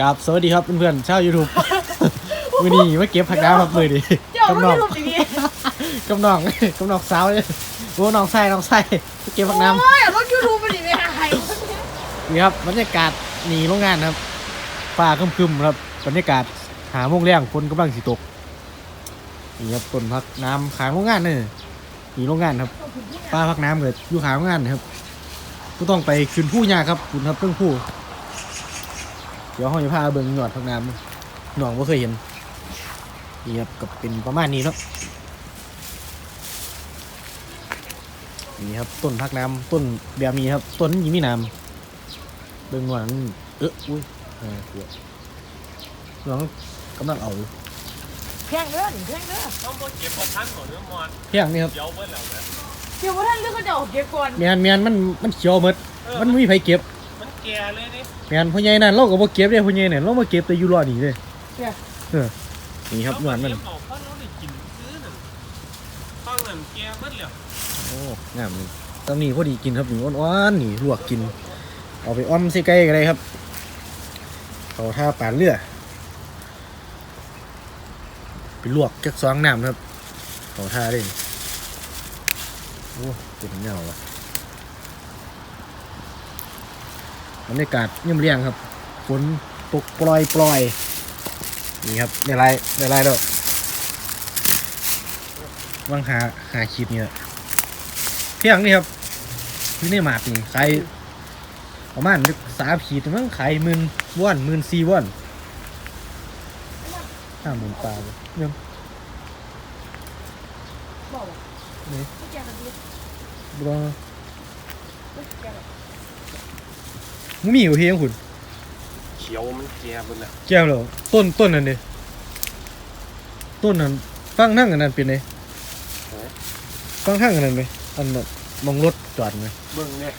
กับสวัสดีครับเพื่อนๆชาวยูทูบมือนี้มาเก็บผักน้ำครับมือนี้เจ้ากับไม่น้องรู้อย่างนี้กับน้องกับน้องสาวเลยโอ้น้องไส้น้องไส้มาเก็บผักน้โอ้ยรถยูทูบมันดีไหมใครำนี่ครับบรรยากาศหนีโรงงานครับฟ้าครึมๆครับบรรยากาศหาโมงแรงฝนกำลังสิตกนี่ครับต้นพักน้ำขางโรงงานนี่หนีโรงงานครับป้าพักน้ำเกิดอยู่ขางโรงงานนะครับก็ต้องไปขึ้นผู้ยากครับคุณครับเพิ่งผู้ เดี๋ยวห้องจะพาเบิ่งหยอดพักน้ำหนองว่าเคยเห็นนี่ครับกับเป็นประมาณนี้เนาะนี่ครับต้นพักน้ำต้นแบบนี้ครับ ต้นนี้มีน้ำเบิ่งหนวดมันเอ๊ะอุ้ยเออเกือบน้องกำลังเอาอยู่แพงเด้อนี่แพงเด้อต้องบ่เก็บบ่ทันก่อนเนื้อมอนเพียงนี่ครับเดี๋ยวเบิ่แล้วนะเดี๋ยวว่าท่านเลือกก็จะออกเก็บก่อนแมนแมนมันมันเขียวหมดเออมันไม่มีไผเก็บมัน แก่เลยนี่แมนพ่อใหญ่นั่นเราก็บ่เก็บเด้พ่อใหญ่เนี่ยเรามาเก็บแต่อยู่รอดนี่เลยเออนี่ครับหนวดมันเดี๋ยวเอาเพราะเราได้กินซื้อนั่นฟังนั่นแก่เบิดแล้วโอ้งามนี่ตอนนี้พอดีกินครับนี่อ่อนๆนี่ลวกกิน เอาไปอ้อมใส่ไก่ก็ได้ครับเขาท่าปานเรือไปลวกจักสองน้ำครับเขาท่าได้นี่โอ้เป็นเงาวะ บรรยากาศเงียบเรียงครับฝนตกปล่อยปล่อยๆนี่ครับได้ไรได้ไรแล้วว่างหาหาคลิปนี่แหละเพียงนี่ครับอยู่ในหมาดนี่ขายประมาณสามขีดมั้งขายหมื่นวอนหมื่นสี่วอนห้าหมื่นปลาเลยยังบอกว่านี่ไม่แกกันดิบรอไม่แกกันมึงมีอยู่เพียงคุณเขียวมันแก่เบิดแล้วแก้วเหรอต้นต้นนั่นเด้ต้นนั้นฟังนั่งอันนั้นเป็นไงฟังทั้งอันนั้นไหมอันนั้นมองรถจอดไหมเบิ่งเนี่ย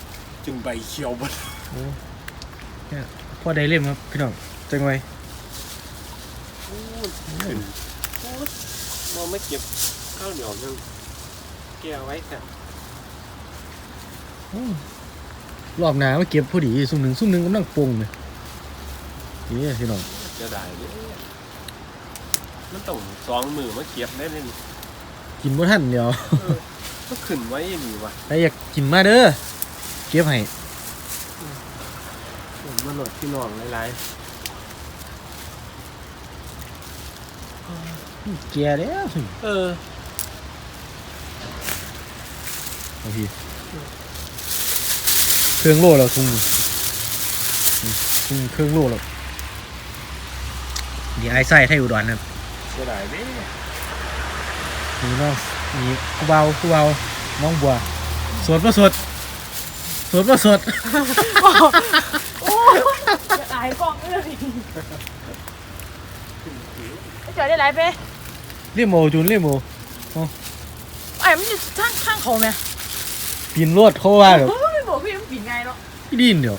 จึงใบเขียวเบิดพอได้เล่มครับพี่น้องจังไว้พูดขึ้นพูดบ่ไม่เก็บข้าวเหนียวยังแก่ไว้แต่ อืม รอบหน้ามาเก็บพอดีซุ่มหนึ่งซุ่มหนึ่งกำลังปรุงเลยนี่พี่น้องจะได้เด้มันต้องสองมือมาเก็บได้เลยนี่กินบ่ทันเดี๋ยวก็ขึ้นไว้นี่ว่ะใครอยากกินมาเด้อเก็บให้ผมมาโหลดพี่น้องหลายเกียแล้วๆเออเอาพี่ เครื่องโลแล้วทุ่งอืมทุ่งเครื่องโลแล้วนี่ไอ้ไส้ไทยอุดรครับจะได้เด้นี่น้องนี่กูเบากูเบาน้องบัวสดประสดสดประสดโอ้ยจะตายกล้องเลยไม่เจอได้ไรไปเรียกโมจูนเรียกโมไอ้มันอยู่ข้างข้างเขาไหมปีนรวดเขาว่าแบบโอ้ยบอ กพี่มันปิดไงเนาะพี่ดินเดี๋ยว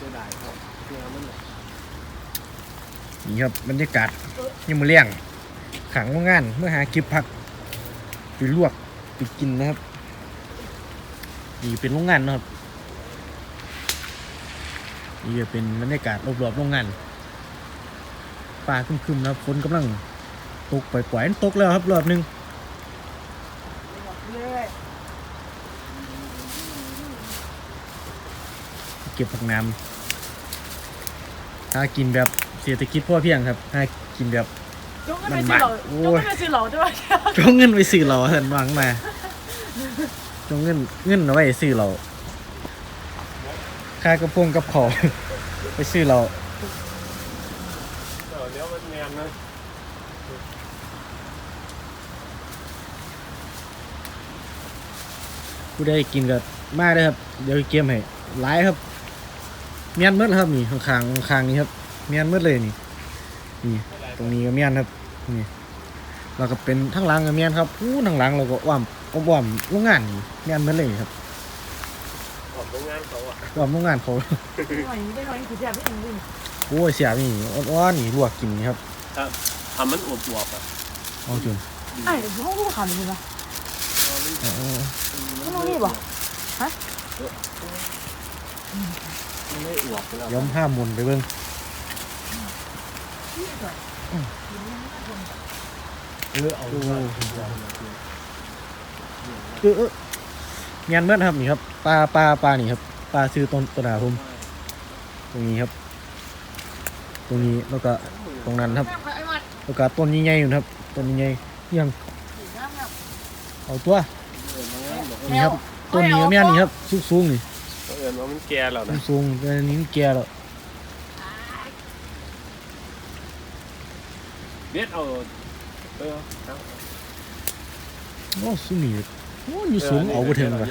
จะได้ครับแก่มันน่ะนี่ครับบรรยากาศยังมาเลี้ยงขังว่างานเมื่อหาเก็บผักไปลวกไปกินนะครับนี่เป็นโรงงานเนาะครับนี่จะเป็นบรรยากาศรอบๆโรงงานฟ้าครึมๆนะครับฝนกำลังตกปล่อยๆตกแล้วครับรอบหนึง เลย เก็บผักน้ำถ้ากินแบบเศรษฐกิจพ่อเพียงครับถ้ากินแบบยกเงินไปซื้อเหล่าโอ้ยกยเงินไปซื้อเหล่าด้วยจงเงินไปซื้อเราสันวางมาจงเงินเงินเอาไว้ซื้อเราค่ากระโปรงกับขอ ไปซื้อเราเออเดี๋ยวมันแมนนะผู้ใดกินก็มาได้อครับ เดี๋ยวเกมให้หลายครับ เมียนหมืดแล้วครับนี่ข้างๆข้างๆนี้ครับเมียนหมืดเลยนี่นี่ตรงนี้ก็เมียนครับนี่เราก็เป็นทั้งหลังก็เมียนครับอู้ทั้งหลังเราก็อ้อมอ้อมอ้อมโรงงานนี่เมียนหมืดเลยครับออกโรงงานเขาอะอ้อมโรงงานเขาหน่อยได้หน่อยคือแซ่บนิดนึงโอ้ยเสียบนี่อ้อนๆนี่ลวกกินนี่ครับทำมันอวบๆอะเอาจุนไอ้เดี๋ยวห้องลูกขันเลยนะเอามันเอาเอาไม่ต้องรีบเหรอฮะ มันไม่อวกไปแล้วย้อมห้ามมุนไปเบิ่งเออเอาดูเออเออเมียนเมื่อครับนี่ครับปลาปลาปลานี่ครับปลาซื้อต้นต้นหนาผมตรงนี้ครับ ตรงนี้แล้วก็ตรงนั้นครับไอ้มัดแล้วก็ต้นใหญ่ๆอยู่นะครับต้นใหญ่ๆยังเอาตัวนี่ครับต้นนี้ก็แม่นนี่ครับสูงๆนี่ ว่ามันแก่แล้วนะสูงๆแต่อันนี้มันแก่แล้วเด็ดเอาเออเอาโอ้สุนี่โอ้อยู่สูงเอาบ่ถึงว่ะ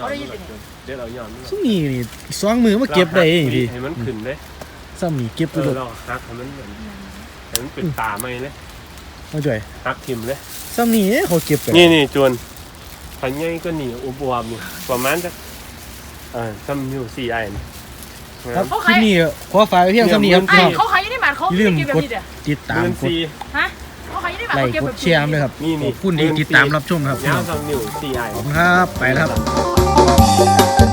เด็ดเอาหย่อนนี่สุนี่นี่สองมือมาเก็บได้เองพี่ให้มันขึ้นเลยซ้ำนี่เก็บเอไปอเลยเราหักให้มันเหมือนให้มันเป็นตาไม่เลยเอาจ่อยหักทิมเลยซ้ำนี่เขาเก็บกันนี่นี่จวนพันใหญ่ก็หนีอุบวมอยู่ประมาณจะ เออซ้ำอยู่สี่ไอ้นี่ครับคลิปนี้ขอฝากไว้เพียงซ้ำนี้ครับไอ้พี่น้องเขาขายยี่ได้หมัดเขาไม่ได้เก็บแบบนี้เด้อติดตามเงินกดสี่ฮะเขาขายยี่ได้หมัดไลเขาค์เก็บกแบดบแชร์ด้วยครับนี่ขนี่อบคุณที่ติดตามรับชมครับพี่ยาน้วองซ้ำอยู่สี่ไอ้ขอบคุณครับไปแล้วครับ